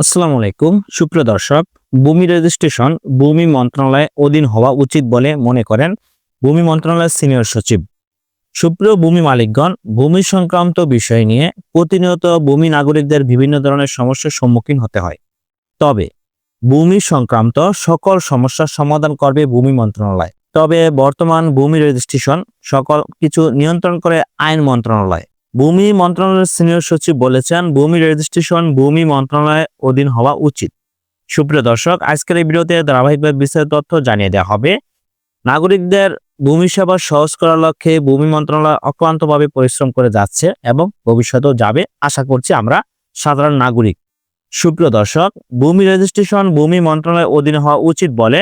আসসালামু আলাইকুম। সুপ্রিয় দর্শক, ভূমি রেজিস্ট্রেশন ভূমি মন্ত্রণালয়ে অধীন হওয়া উচিত বলে মনে করেন ভূমি মন্ত্রণালয়ের সিনিয়র সচিব। সুপ্রিয় ভূমি মালিকগণ, ভূমি সংক্রান্ত বিষয় নিয়ে প্রতিনিয়ত ভূমি নাগরিকদের বিভিন্ন ধরনের সমস্যার সম্মুখীন হতে হয়। তবে ভূমি সংক্রান্ত সকল সমস্যার সমাধান করবে ভূমি মন্ত্রণালয়। তবে বর্তমান ভূমি রেজিস্ট্রেশন সকল কিছু নিয়ন্ত্রণ করে আইন মন্ত্রণালয়। ভূমি মন্ত্রণালয়ের সিনিয়র সচিব বলেছেন, ভূমি রেজিস্ট্রেশন ভূমি মন্ত্রণালয়ের অধীন হওয়া উচিত। সুপ্রিয় দর্শক, আজকের এই ভিডিওতে ধারাবাহিকভাবে বিস্তারিত তথ্য জানিয়ে দেওয়া হবে। নাগরিকদের ভূমি সেবা সহজ করার লক্ষ্যে ভূমি মন্ত্রণালয় অক্লান্তভাবে পরিশ্রম করে যাচ্ছে এবং ভবিষ্যতেও যাবে, আশা করছি আমরা সাধারণ নাগরিক। সুপ্রিয় দর্শক, ভূমি রেজিস্ট্রেশন ভূমি মন্ত্রণালয়ের অধীনে হওয়া উচিত বলে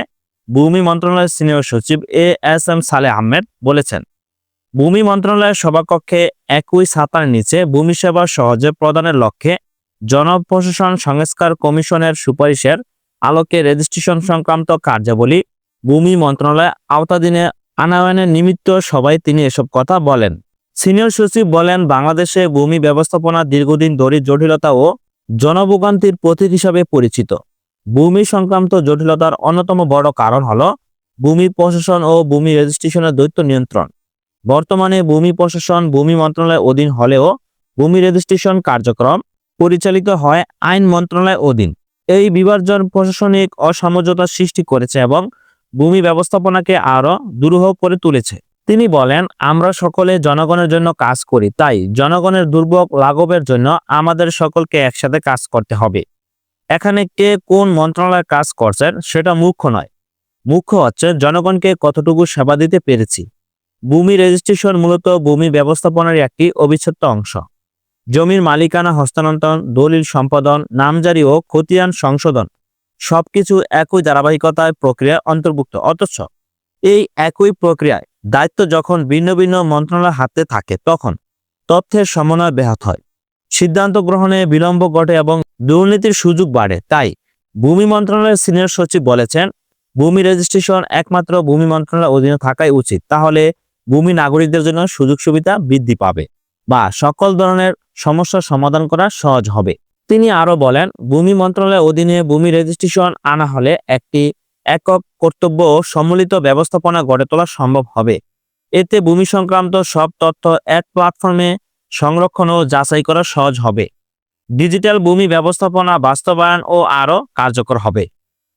ভূমি মন্ত্রণালয়ের সিনিয়র সচিব এ এস এম সালে আহমেদ বলেছেন। ভূমি মন্ত্রণালয়ের সভাকক্ষে একই ছাতার নিচে ভূমি সেবা সহজে প্রদানের লক্ষ্যে জনপ্রশাসন সংস্কার কমিশনের সুপারিশের আলোকে রেজিস্ট্রেশন সংক্রান্ত কার্যাবলী ভূমি মন্ত্রণালয় আওতাধীনে আনায়নের নিমিত্ত সবাই তিনি এসব কথা বলেন। সিনিয়র সচিব বলেন, বাংলাদেশে ভূমি ব্যবস্থাপনা দীর্ঘদিন ধরে জটিলতা ও জনভোগান্তির প্রতীক হিসাবে পরিচিত। ভূমি সংক্রান্ত জটিলতার অন্যতম বড় কারণ হল ভূমি প্রশাসন ও ভূমি রেজিস্ট্রেশনের দ্বৈত নিয়ন্ত্রণ। বর্তমানে ভূমি প্রশাসন, ভূমি মন্ত্রণালয়ের অধীন হলেও ভূমি রেজিস্ট্রেশন কার্যক্রম পরিচালিত হয় আইন মন্ত্রণালয়ের অধীন। এই বিভাজন প্রশাসনিক অসামঞ্জতা সৃষ্টি করেছে এবং ভূমি ব্যবস্থাপনাকে আরও দুরূহ করে তুলেছে। তিনি বলেন, আমরা সকলে জনগণের জন্য কাজ করি, তাই জনগণের দুর্ভোগ লাঘবের জন্য আমাদের সকলকে একসাথে কাজ করতে হবে। এখানে কে কোন মন্ত্রণালয়ে কাজ করছেন সেটা মুখ্য নয়। মুখ্য হচ্ছে জনগণকে কতটুকু সেবা দিতে পেরেছি। ভূমি রেজিস্ট্রেশন মূলত ভূমি ব্যবস্থাপনার একটি অবিচ্ছেদ্য অংশ। জমির মালিকানা, হস্তান্তর, দলিল সম্পাদন, নামজারি ও খতিয়ান সংশোধন সবকিছু একই ধারাবাহিকতায় প্রক্রিয়া অন্তর্ভুক্ত। অথচ এই একই প্রক্রিয়ায় দায়িত্ব যখন ভিন্ন ভিন্ন মন্ত্রণালয়ের হাতে থাকে, তখন তথ্যের সমন্বয় ব্যাহত হয়। সিদ্ধান্ত গ্রহণে বিলম্ব ঘটে এবং দুর্নীতির সুযোগ বাড়ে। তাই ভূমি মন্ত্রণালয়ের সিনিয়র সচিব বলেছেন, ভূমি রেজিস্ট্রেশন একমাত্র ভূমি মন্ত্রণালয়ের অধীনে থাকাই উচিত। তাহলে ভূমি নাগরিকদের জন্য সুযোগ সুবিধা বৃদ্ধি পাবে বা সকল ধরনের সমস্যার সমাধান করা সহজ হবে। তিনি আরও বলেন, ভূমি মন্ত্রণালয়ের অধীনে ভূমি রেজিস্ট্রেশন আনা হলে একটি একক কর্তব্য ও সম্মিলিত ব্যবস্থাপনা গড়ে তোলা সম্ভব হবে। এতে ভূমি সংক্রান্ত সব তথ্য এক প্ল্যাটফর্মে সংরক্ষণ ও যাচাই করা সহজ হবে। ডিজিটাল ভূমি ব্যবস্থাপনা বাস্তবায়ন ও আরও কার্যকর হবে।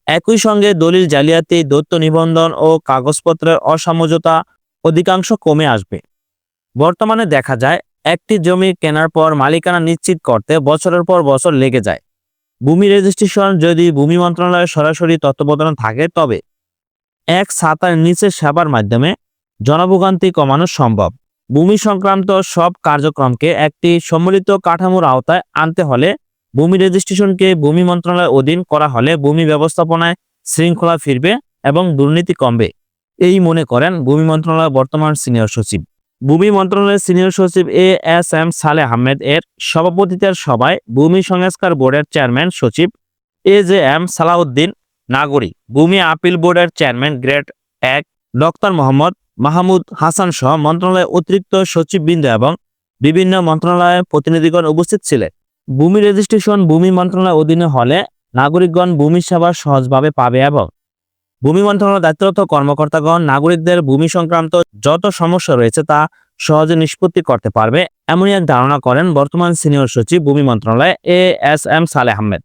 একই সঙ্গে দলিল জালিয়াতি দত্ত নিবন্ধন ও কাগজপত্রের অসামঞ্জতা অধিকাংশ কমে আসবে। বর্তমানে দেখা যায়, একটি জমি কেনার পর মালিকানা নিশ্চিত করতে বছরের পর বছর লেগে যায়। ভূমি রেজিস্ট্রেশন যদি ভূমি মন্ত্রণালয়ের সরাসরি তত্ত্বাবধানে থাকে, তবে এক ছাতার নিচে সেবার মাধ্যমে জনভোগান্তি কমানো সম্ভব। ভূমি সংক্রান্ত সব কার্যক্রমকে একটি সম্মিলিত কাঠামোর আওতায় আনতে হলে ভূমি রেজিস্ট্রেশনকে ভূমি মন্ত্রণালয়ের অধীন করা হলে ভূমি ব্যবস্থাপনায় শৃঙ্খলা ফিরবে এবং দুর্নীতি কমবে। এই মনে করেন ভূমি মন্ত্রণালয়ের বর্তমান সিনিয়র সচিব। ভূমি মন্ত্রণালয়ের সিনিয়র সচিব এ এস এম সালে আহমেদ এর সভাপতিত্বের সভায় ভূমি সংস্কার বোর্ডের চেয়ারম্যান সচিব এ জে এম সালাউদ্দিন, নাগরিক। ভূমি আপিল বোর্ডের চেয়ারম্যান গ্রেড এক ডক্টর মোহাম্মদ মাহমুদ হাসান সহ মন্ত্রণালয়ের অতিরিক্ত সচিববৃন্দ এবং বিভিন্ন মন্ত্রণালয়ের প্রতিনিধিগণ উপস্থিত ছিলেন। ভূমি রেজিস্ট্রেশন ভূমি মন্ত্রণালয়ের অধীনে হলে নাগরিকগণ ভূমি সেবা সহজভাবে পাবে এবং ভূমি মন্ত্রণালয়ের দায়িত্বরত কর্মকর্তাগণ নাগরিকদের ভূমি সংক্রান্ত যত সমস্যা রয়েছে তা সহজে নিষ্পত্তি করতে পারবে, এমনই এক ধারণা করেন বর্তমান সিনিয়র সচিব ভূমি মন্ত্রণালয় এ এস এম সালে আহমেদ।